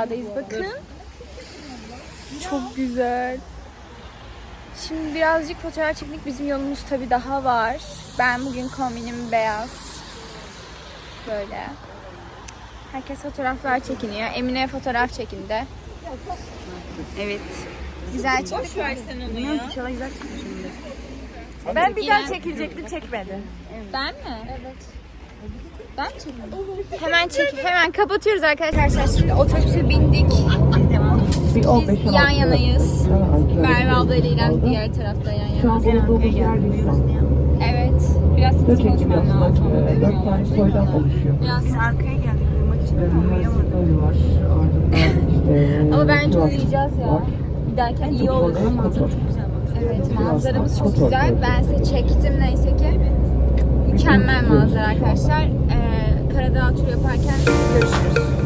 Selam. Karadağ'dayız bakın. Çok güzel. Şimdi birazcık fotoğraf çektik. Bizim yolumuz tabii daha var. Ben bugün kombinim beyaz. Böyle. Herkes fotoğraflar çekiniyor. Emine fotoğraf çekindi. Evet. Güzel çıktık. Ben bir daha çekilecektim çekmedi. Ben mi? Evet. Hemen çek, hemen kapatıyoruz arkadaşlar. Şimdi otobüse bindik. Biz yan yanayız. Merve abla ile İrem diğer tarafta yan yana. Evet. Biraz ses konuşmam lazım. Biraz Arkaya geldik ama Ama bence uyuyacağız ya. Giderken iyi olur. Sonra Kotor. Evet manzaramız çok güzel. Ben size çektim neyse ki. Mükemmel manzara arkadaşlar. Ee, Karadağ turu yaparken görüşürüz.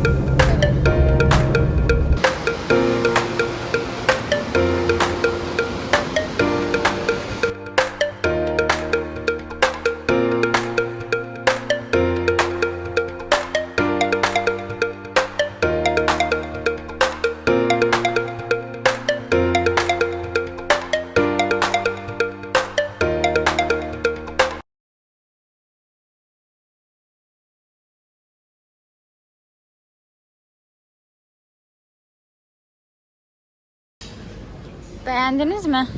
Beğendiniz mi?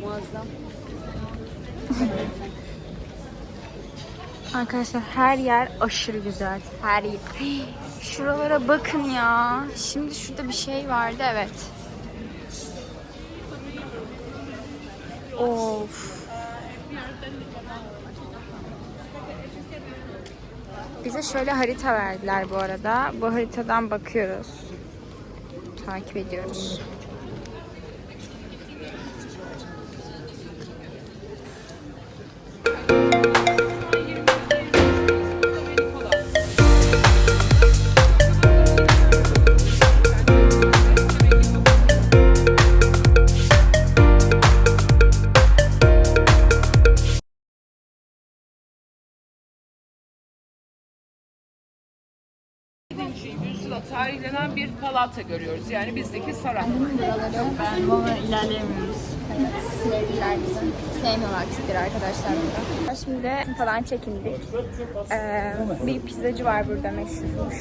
Muazzam. Arkadaşlar her yer aşırı güzel. Her yer. Şuralara bakın ya. Şimdi şurada bir şey vardı evet. Of. Bize şöyle harita verdiler bu arada. Bu haritadan bakıyoruz. Takip ediyoruz. Tarihlenen bir palata görüyoruz. Yani bizdeki saray. Ben ama ilerleyemiyoruz. Evet, sevdiler bizi. Sevmiyorlar Türkleri arkadaşlar burada. Şimdi falan çekindik. Ee, bir pizzacı var burada meşhurmuş.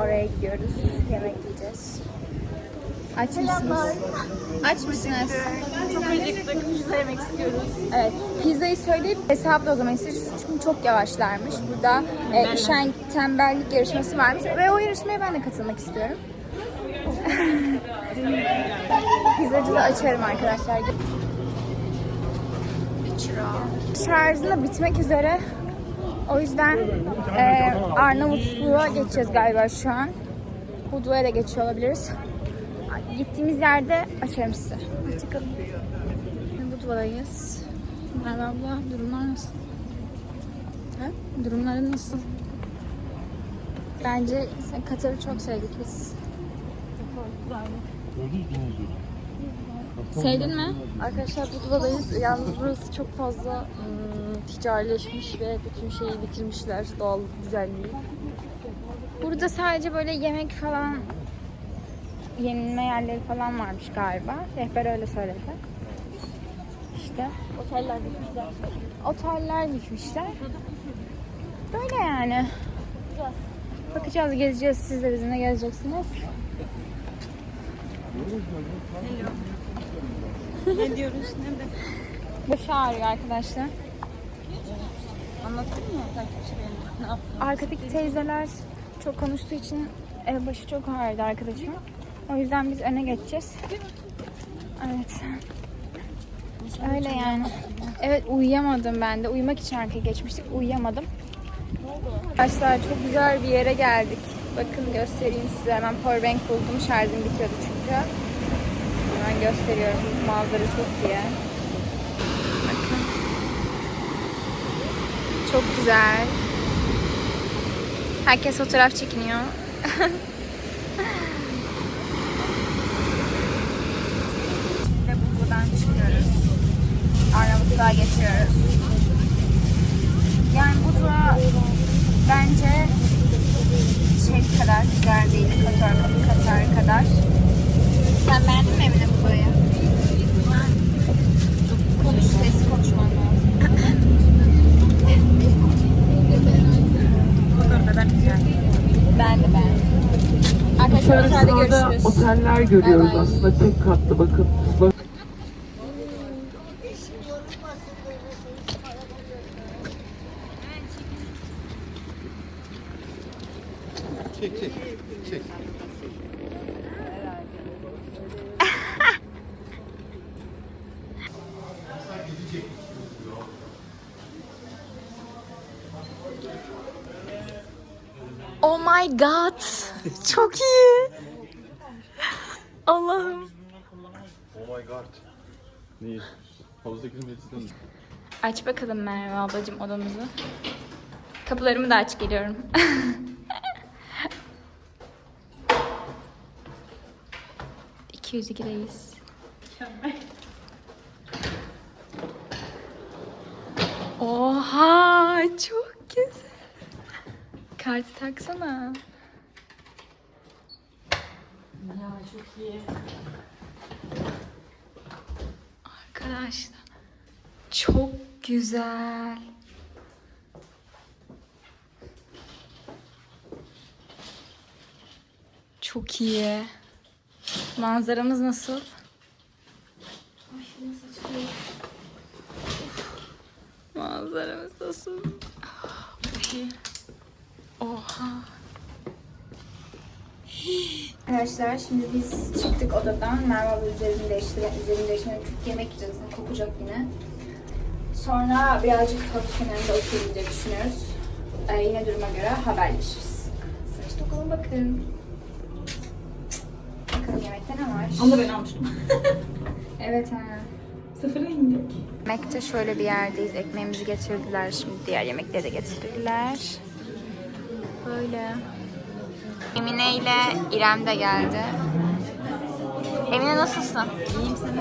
Oraya gidiyoruz. Yemek yiyeceğiz. Aç mısınız? Aç mısınız? Çok acıktık. Pizza yemek istiyoruz. Evet. Pizzayı söyleyip hesapla o zaman istiyoruz. Çünkü çok yavaşlarmış. Burada e, üşen tembellik yarışması varmış. Ve o yarışmaya ben de katılmak istiyorum. Pizzacı da açarım arkadaşlar. Şarjım da bitmek üzere. O yüzden e, Arnavutluğa geçeceğiz galiba şu an. Budva'ya da geçiyor olabiliriz. Gittiğimiz yerde açarım size. Hoşçakalın. Budva'dayız. Merve abla durumlar nasıl? Ha? Durumları nasıl? Bence sen Katar'ı çok sevdik biz. Sevdin mi? Arkadaşlar Budva'dayız. Yalnız burası çok fazla ım, ticarileşmiş ve bütün şeyi bitirmişler. Doğal güzelliği. Burada sadece böyle yemek falan yenilme yerleri falan varmış galiba. Rehber öyle söyledi. İşte Oteller bitmişler. oteller dikmişler. Böyle yani. Bakacağız, gezeceğiz. Siz de bizimle gezeceksiniz. ne diyoruz? Ne de? Başı ağrıyor arkadaşlar. Anlattın mı? Ne yaptın? Arkadaki teyzeler çok konuştuğu için e, başı çok ağrıdı arkadaşım. O yüzden biz öne geçeceğiz. Evet. Öyle yani. Evet uyuyamadım ben de. Uyumak için arkaya geçmiştik. Uyuyamadım. Arkadaşlar çok güzel bir yere geldik. Bakın göstereyim size. Hemen powerbank buldum. Şarjım bitiyordu çünkü. Hemen gösteriyorum. Manzara çok iyi. Bakın. Çok güzel. Herkes fotoğraf çekiniyor. Şimdi buradan çıkıyoruz. Arnavutluğa geçiyoruz. Yani Budva bence şey kadar güzel değil. Katar, Katar kadar. Sen beğendin mi Emine bu burayı? Konuş, sesli konuşman lazım. Ben de beğendim. Arkadaşlar otelde görüşürüz. oteller görüyoruz Bay bay. aslında tek katlı bakın. Bak- Çek çek. Çek. Oh my god. Çok iyi. Allah'ım. Oh my god. Neyi? Havuzdaki metreden Aç bakalım Merve ablacığım odamızı. Kapılarımı da aç geliyorum. ...202'deyiz. Oha çok güzel. Kartı taksana. Arkadaşlar çok güzel. Çok iyi. Manzaramız nasıl? Manzaramız nasıl? İyi. Oha. Arkadaşlar şimdi biz çıktık odadan. Merve abla üzerini değiştirdi. Üzerini değiştirdi. Çünkü yemek yiyeceğiz. Kokacak yine. Sonra birazcık havuz kenarında otururuz diye düşünüyoruz. Ee, yine duruma göre haberleşiriz. Saç dokumu bakın. Bakalım yemekte ne var? Onu da ben almıştım. Evet ha. Sıfıra indik. Yemekte şöyle bir yerdeyiz. Ekmeğimizi getirdiler. Şimdi diğer yemekleri de getirirler. Böyle. Emine ile İrem de geldi. Emine nasılsın? İyiyim sen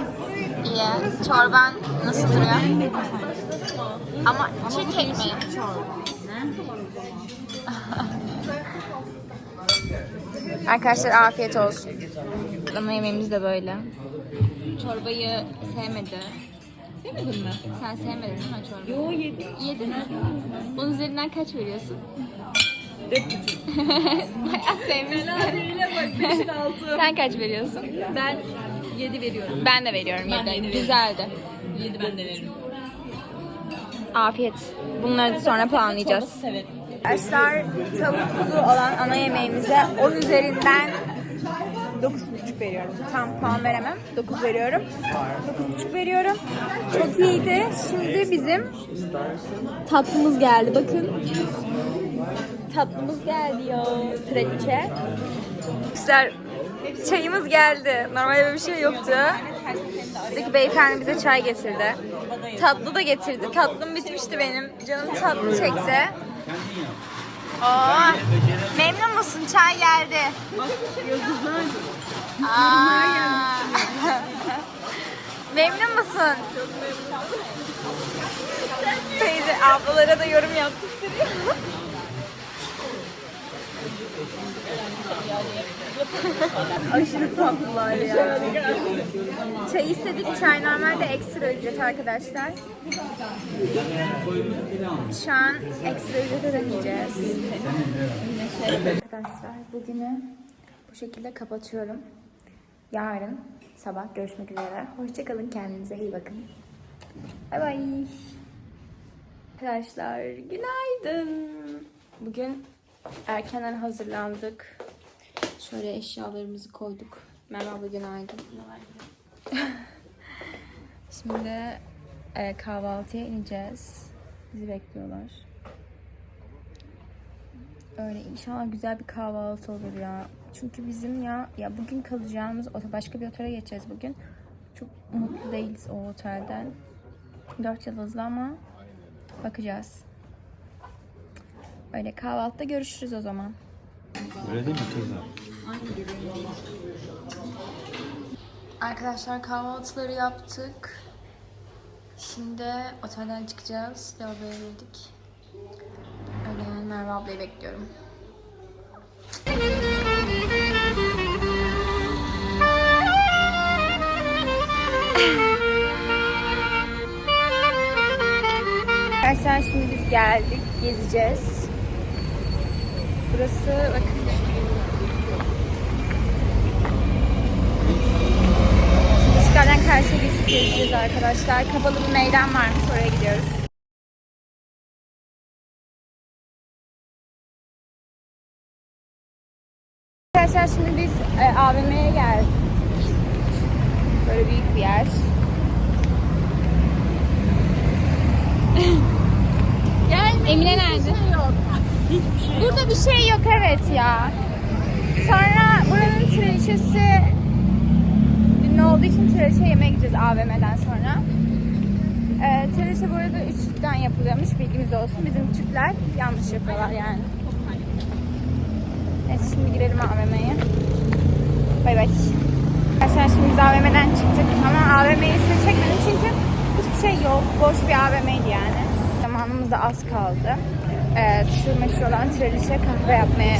İyi. Çorban nasıl duruyor? Ama çek ekmeği. Arkadaşlar afiyet olsun. Ama yemeğimiz de böyle. Çorbayı sevmedi. Sevmedin mi? Sen sevmedin değil mi çorbayı? Yo yedim. Yedin. Bunun üzerinden kaç veriyorsun? Dört buçuk. Bayağı sevmişsin. bak beşin altı. Sen kaç veriyorsun? Ben yedi veriyorum. Ben de veriyorum Ben de 7. yedi veririm. Güzeldi. Yedi ben de veririm. Afiyet. Bunları sonra puanlayacağız. Evet. Arkadaşlar tavuklu olan ana yemeğimize 10 üzerinden 9,5 veriyorum. Tam puan veremem. 9 veriyorum. 9,5 veriyorum. Çok iyiydi. Şimdi bizim tatlımız geldi. Bakın. Tatlımız geldi ya. Traliçe. Arkadaşlar çayımız geldi. Normalde böyle bir şey yoktu. Buradaki beyefendi bize çay getirdi. Tatlı da getirdi. Tatlım bitmişti benim. Canım tatlı çekti. Oo, memnun musun? Çay geldi. Memnun musun? Teyze ablalara da yorum yaptırıyor. Aşırı tatlılar ya. Çay istedik. Çay normalde ekstra ücret arkadaşlar. Şu an ekstra ücret ödemeyeceğiz. Arkadaşlar bugünü bu şekilde kapatıyorum. Yarın sabah görüşmek üzere. Hoşçakalın kendinize iyi bakın. Bay bay. Arkadaşlar günaydın. Bugün erkenden hazırlandık. Şöyle eşyalarımızı koyduk. Merhaba günaydın. Şimdi e, kahvaltıya ineceğiz. Bizi bekliyorlar. Öyle inşallah güzel bir kahvaltı olur ya. Çünkü bizim ya ya bugün kalacağımız otel başka bir otele geçeceğiz bugün. Çok mutlu değiliz o otelden. Dört yıldızlı ama bakacağız. Öyle kahvaltıda görüşürüz o zaman. Öyle değil mi kızlar? Arkadaşlar kahvaltıları yaptık. Şimdi otelden çıkacağız. Lavaboya girdik. Öyle yani Merve ablayı bekliyorum. Arkadaşlar şimdi biz geldik, gezeceğiz. Burası bakın. Işgal'den karşıya geçip gezeceğiz arkadaşlar. Kapalı bir meydan varmış, oraya gidiyoruz. Arkadaşlar şimdi biz e, AVM'ye geldik. Böyle büyük bir yer. Gel. Emine nerede? Burada bir şey yok evet ya. Sonra buranın traliçesi ünlü olduğu için traliçe yemeye gideceğiz AVM'den sonra. Ee, traliçe burada üç sütten yapılıyormuş bilgimiz olsun. Bizim Türkler yanlış yapıyorlar yani. Neyse şimdi girelim AVM'ye. Bay bay. Arkadaşlar şimdi biz AVM'den çıktık ama AVM'yi size çekmedim çünkü hiçbir şey yok. Boş bir AVM'ydi yani. Zamanımız da az kaldı. Ee, şu meşhur olan traliçe kahve yapmaya,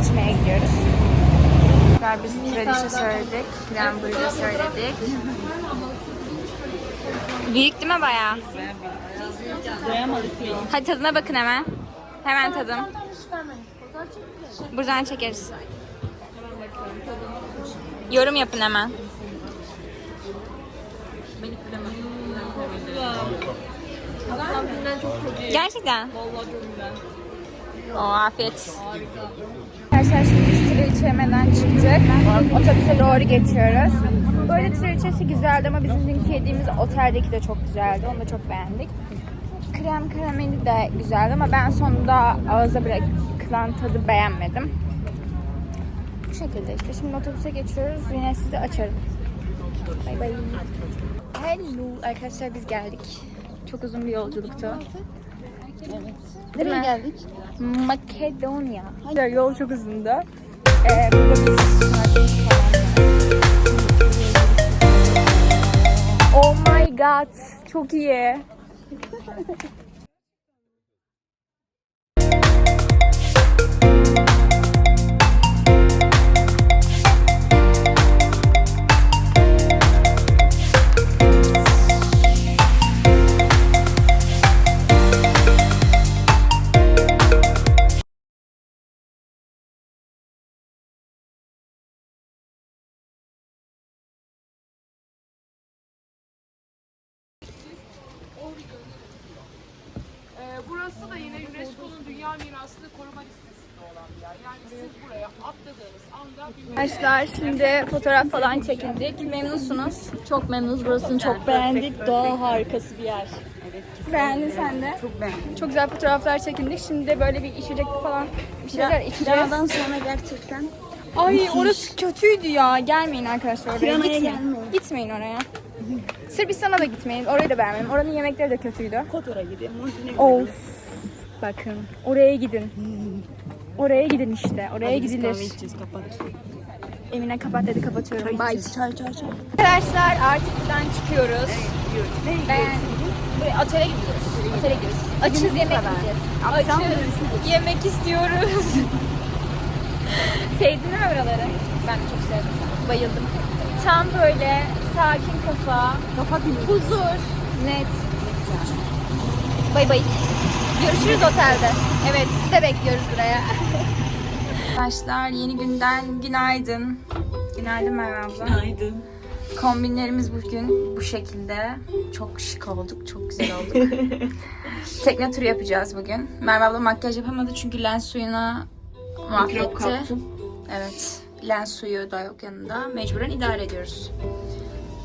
içmeye gidiyoruz. Biz traliçe söyledik, krem brûlée söyledik. Büyük değil mi bayağı? Hadi tadına bakın hemen. Hemen tadım. Buradan çekeriz. Yorum yapın hemen. Gerçekten. Vallahi çok güzel. O afiyet. Arkadaşlar Trileçe yemeden çıktık. Otobüse doğru geçiyoruz. Böyle trileçesi güzeldi ama bizim dünkü yediğimiz oteldeki de çok güzeldi. Onu da çok beğendik. Krem karameli de güzeldi ama ben sonunda ağızda bırakılan tadı beğenmedim. Bu şekilde işte. Şimdi otobüse geçiyoruz. Yine sizi açarım. Bay bay. Hello arkadaşlar biz geldik. Çok uzun bir yolculuktu. Nereye geldik? Makedonya. Yol çok uzundu. Ee, burada bir saatimiz falan var. Oh my god. Çok iyi. Dünya Mirasını koruma listesinde olan bir yer. Yani siz buraya atladığınız anda Arkadaşlar şimdi fotoğraf falan çekildik. Memnunsunuz. Çok memnunuz. Burasını çok beğendik. Doğa harikası bir yer. Beğendin sen de. Çok beğendim. Çok güzel fotoğraflar çekindik. Şimdi de böyle bir içecek falan bir şeyler içeceğiz. Kiranadan sonra gerçekten Ay orası kötüydü ya. Gelmeyin arkadaşlar oraya. Tirana'ya Gitmeyin. gelmeyin. Gitmeyin oraya. Sırbistan'a da gitmeyin. Orayı da beğenmedim. Oranın yemekleri de kötüydü. Kotor'a gidelim. Montenegro'ya Of. Bakın. Oraya gidin. Oraya gidin işte. Oraya gidilir. içeceğiz kapat. Emine kapat dedi kapatıyorum. Bye. Çay çay çay. Arkadaşlar artık buradan çıkıyoruz. Beğendim. Buraya otele gidiyoruz. Otele gidiyoruz. Açız yemek yiyeceğiz. Açız. Yemek istiyoruz. Sevdin mi buraları? Ben de çok sevdim. Bayıldım. Tam böyle sakin kafa, Kafa dinle. huzur, net. Bay bay. Görüşürüz otelde. Evet, sizi de bekliyoruz buraya. Arkadaşlar yeni günden günaydın. Günaydın Merve abla. Günaydın. Kombinlerimiz bugün bu şekilde. Çok şık olduk, çok güzel olduk. Tekne turu yapacağız bugün. Merve abla makyaj yapamadı çünkü lens suyuna mahvetti. Evet, lens suyu da yok yanında. Mecburen idare ediyoruz.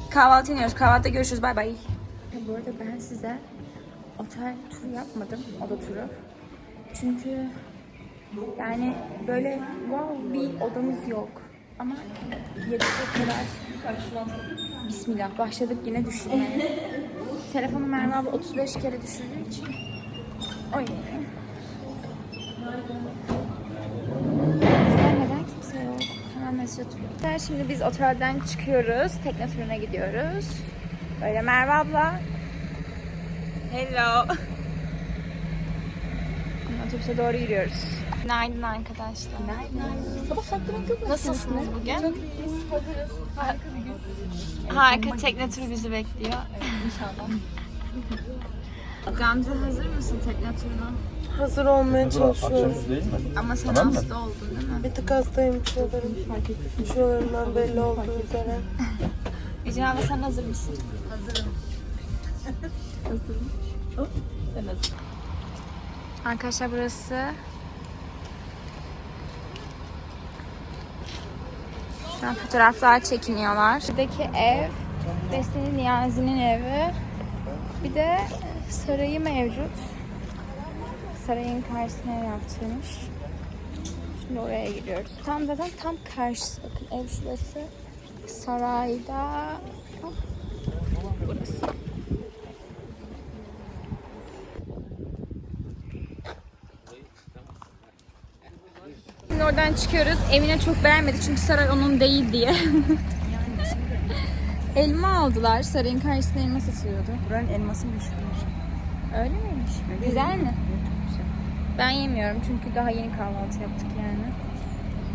Kahvaltı iniyoruz. Kahvaltıda görüşürüz. Bay bay. Bu arada ben size otel turu yapmadım. Oda turu. Çünkü yani böyle wow bir odamız yok. Ama yetecek kadar Bismillah başladık yine düşürmeye. Telefonu Merve abla 35 kere düşürdüğü için. Oy. Neden kimse yok? Hemen mesaj atıyorum. Şimdi biz otelden çıkıyoruz. Tekne turuna gidiyoruz. Böyle Merve abla. Hello. Otobüse doğru yürüyoruz. Günaydın arkadaşlar. Sabah Nasılsınız bugün? Hazırız. Harika bir gün. Harika tekne turu bizi bekliyor. İnşallah. Gamze hazır mısın tekne turuna? Hazır olmaya çalışıyorum. Akşamüstü değil mi? Ama sen Tamam mı? hasta oldun değil mi? Bir tık hastayım şuralarım. Şuralarımdan belli olduğu üzere. Ece abla sen hazır mısın? Arkadaşlar burası Şu an fotoğraflar çekiniyorlar. Buradaki ev Destini Niyazi'nin evi. Bir de sarayı mevcut. Sarayın karşısına yaptırmış. Şimdi oraya gidiyoruz. Tam zaten tam karşısı. Bakın ev şurası. Sarayda burası. Şimdi oradan çıkıyoruz. Evine çok beğenmedi çünkü saray onun değil diye. elma aldılar. Sarayın karşısında elma satılıyordu. Buranın elması meşhurmuş. Öyle miymiş? Güzel mi? Ben yemiyorum çünkü daha yeni kahvaltı yaptık yani.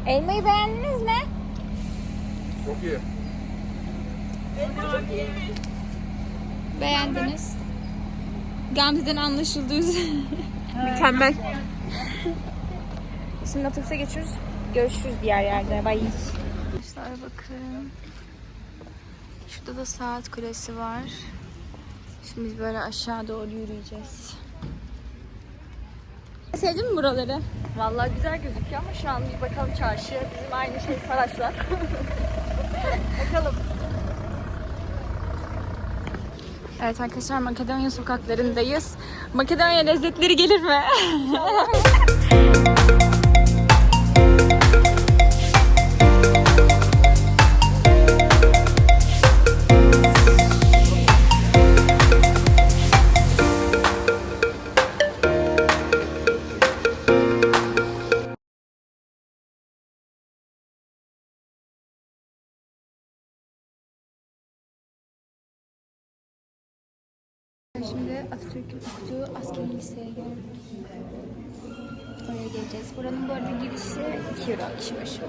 Elmayı beğendiniz mi? Çok iyi. Beğendiniz. Gamze'den anlaşıldığı üzere. Mükemmel. Şimdi otobüse geçiyoruz. Görüşürüz diğer yerde. Bye. Arkadaşlar bakın. Şurada da saat kulesi var. Şimdi biz böyle aşağı doğru yürüyeceğiz. Sevdin mi buraları? Vallahi güzel gözüküyor ama şu an bir bakalım çarşıya. Bizim aynı şey Saraçlar. bakalım. Evet arkadaşlar Makedonya sokaklarındayız. Makedonya lezzetleri gelir mi? Atatürk'ün okuduğu askeri liseye geldik. Oraya geleceğiz. Buranın bu arada girişi 2 euro kişi başı.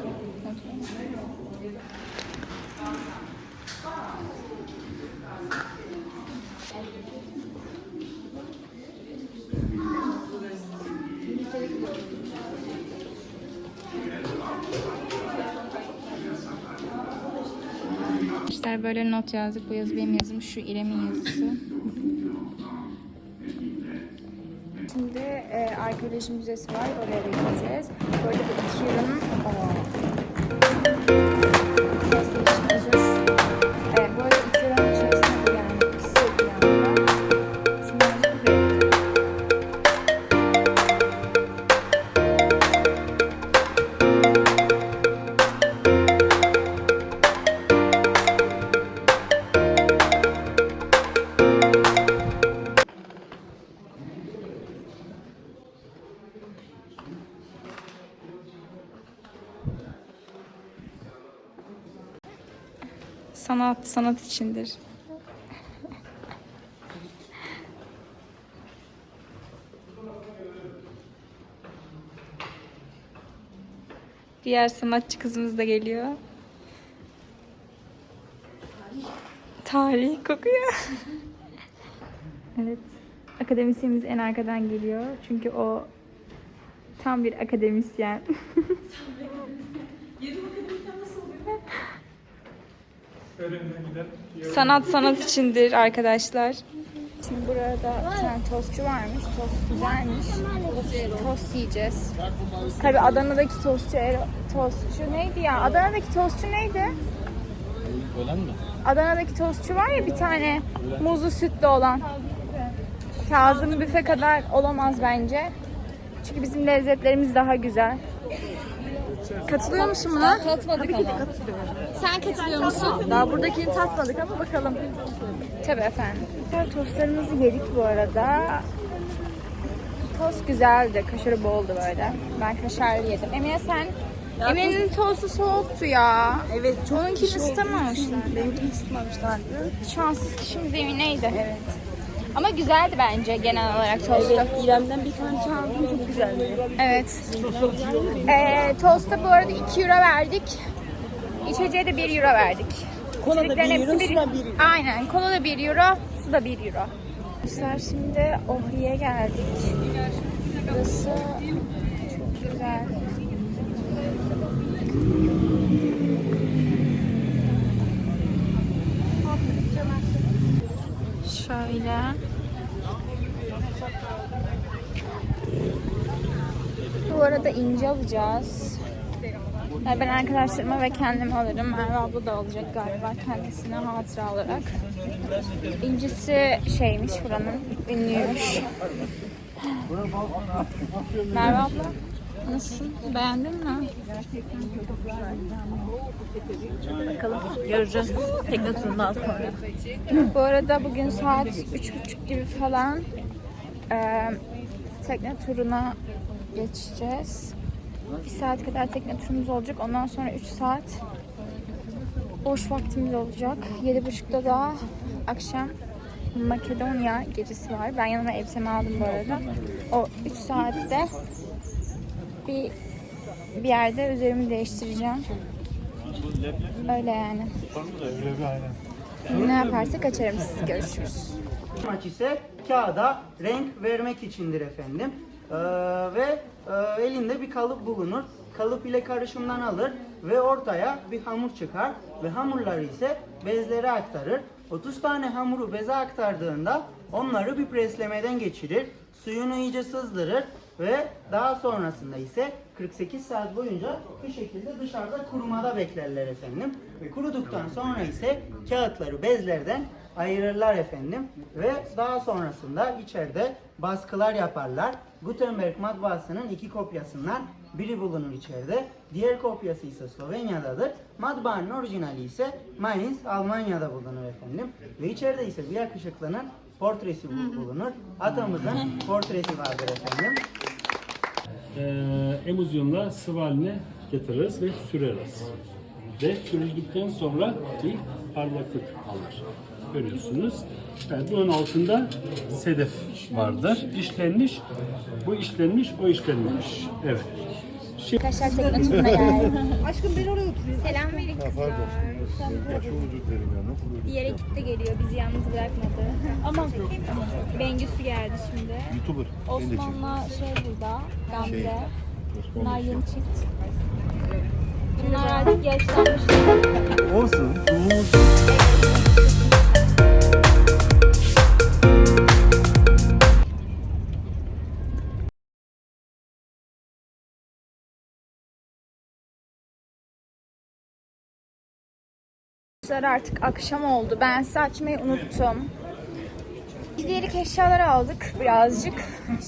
İşte böyle not yazdık. Bu yazı benim yazım. Şu İrem'in yazısı. Arkeoloji müzesi var. Oraya da gideceğiz. Böyle bir iki yılın Sanat, içindir. Diğer sanatçı kızımız da geliyor. Tarih kokuyor. evet. Akademisyenimiz en arkadan geliyor. Çünkü o tam bir akademisyen. Sanat sanat içindir arkadaşlar. Şimdi burada bir tane tostçu varmış. Tost güzelmiş. Tost yiyeceğiz. Tabii Adana'daki tostçu, Ero- tostçu neydi ya? Adana'daki tostçu neydi? Ölen mi? Adana'daki tostçu var ya bir tane muzlu sütlü olan. Kazım büfe kadar olamaz bence. Çünkü bizim lezzetlerimiz daha güzel. Katılıyor musun buna? Tatmadık ama. Sen katılıyor musun? Daha buradakini tatmadık ama bakalım. Tabii efendim. Tostlarımızı yedik bu arada. Tost güzeldi. Kaşarı boldu böyle. Ben kaşarlı yedim. Emine sen Emine'nin tostu soğuktu ya. Evet çok Onunkini ısıtamamışlar. Benimkini ısıtmamışlardı. Şanssız kişimiz Emine'ydi. Evet. Ama güzeldi bence genel olarak tostu. İrem'den bir tane aldım çok güzeldi. Evet. Ee, tosta bu arada 2 euro verdik. İçeceğe de 1 euro verdik. Kola da İçeceklerin 1 euro, hepsi su da 1 euro. Aynen. Kola da 1 euro, su da 1 euro. Arkadaşlar şimdi Ohri'ye geldik. Burası çok güzel. Şöyle. Bu arada ince alacağız. Yani ben arkadaşlarıma ve kendime alırım. Merve abla da alacak galiba kendisine hatıra olarak. İncisi şeymiş buranın, ünlüymüş. Merve abla nasılsın? Beğendin mi? Bakalım göreceğiz tekne turundan sonra. Bu arada bugün saat üç buçuk gibi falan eee, tekne turuna geçeceğiz. Bir saat kadar tekne turumuz olacak. Ondan sonra 3 saat boş vaktimiz olacak. Yedi buçukta da akşam Makedonya gecesi var. Ben yanıma elbisemi aldım bu arada. O 3 saatte bir bir yerde üzerimi değiştireceğim. Öyle yani. Ne yaparsak açarım sizi. Görüşürüz. Amaç ise kağıda renk vermek içindir efendim. Ee, ve e, elinde bir kalıp bulunur. Kalıp ile karışımdan alır ve ortaya bir hamur çıkar ve hamurları ise bezlere aktarır. 30 tane hamuru beze aktardığında onları bir preslemeden geçirir. Suyunu iyice sızdırır ve daha sonrasında ise 48 saat boyunca bu şekilde dışarıda kurumada beklerler efendim. Ve kuruduktan sonra ise kağıtları bezlerden ayırırlar efendim ve daha sonrasında içeride baskılar yaparlar. Gutenberg matbaasının iki kopyasından biri bulunur içeride. Diğer kopyası ise Slovenya'dadır. Matbaanın orijinali ise Mainz, Almanya'da bulunur efendim. Ve içeride ise bir yakışıklının portresi bul- bulunur. Atamızın portresi vardır efendim. Eee emulsiyonla sıvı haline getiririz ve süreriz. Ve sürüldükten sonra bir parlaklık alır. Görüyorsunuz. Evet, bunun altında sedef vardır. İşlenmiş, bu işlenmiş, o işlenmemiş. Evet. Arkadaşlar tekne turuna geldim. Aşkım ben oraya oturuyorum. Selam verin kızlar. Diğer ekip de geliyor. Bizi yalnız bırakmadı. Ama Bengüsü geldi şimdi. YouTuber. Osman'la şey burada. Gamze. Bunlar yeni çift. Bunlar artık yaşlanmış. Olsun. Arkadaşlar artık akşam oldu. Ben size açmayı unuttum. Gidelik eşyalar aldık birazcık.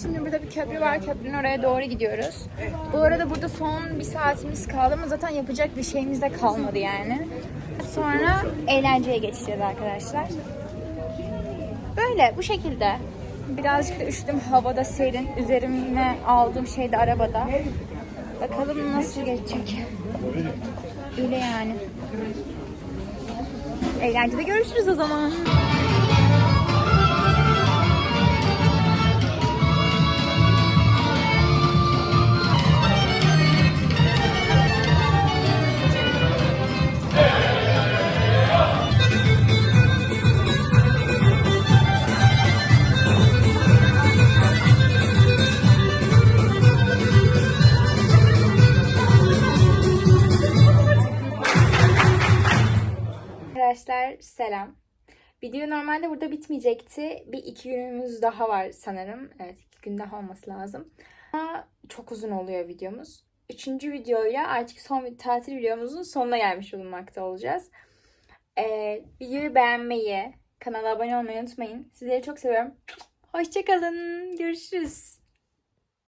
Şimdi burada bir köprü var. Köprünün oraya doğru gidiyoruz. Bu arada burada son bir saatimiz kaldı ama zaten yapacak bir şeyimiz de kalmadı yani. Sonra eğlenceye geçeceğiz arkadaşlar. Böyle bu şekilde. Birazcık da üşüdüm. Havada serin. Üzerime aldığım şey de arabada. Bakalım nasıl geçecek. Öyle yani. Eğlencede görüşürüz o zaman. Selam. Video normalde burada bitmeyecekti. Bir iki günümüz daha var sanırım. Evet iki gün daha olması lazım. Ama çok uzun oluyor videomuz. Üçüncü videoyla artık son tatil videomuzun sonuna gelmiş bulunmakta olacağız. Ee, videoyu beğenmeyi, kanala abone olmayı unutmayın. Sizleri çok seviyorum. Hoşçakalın. Görüşürüz.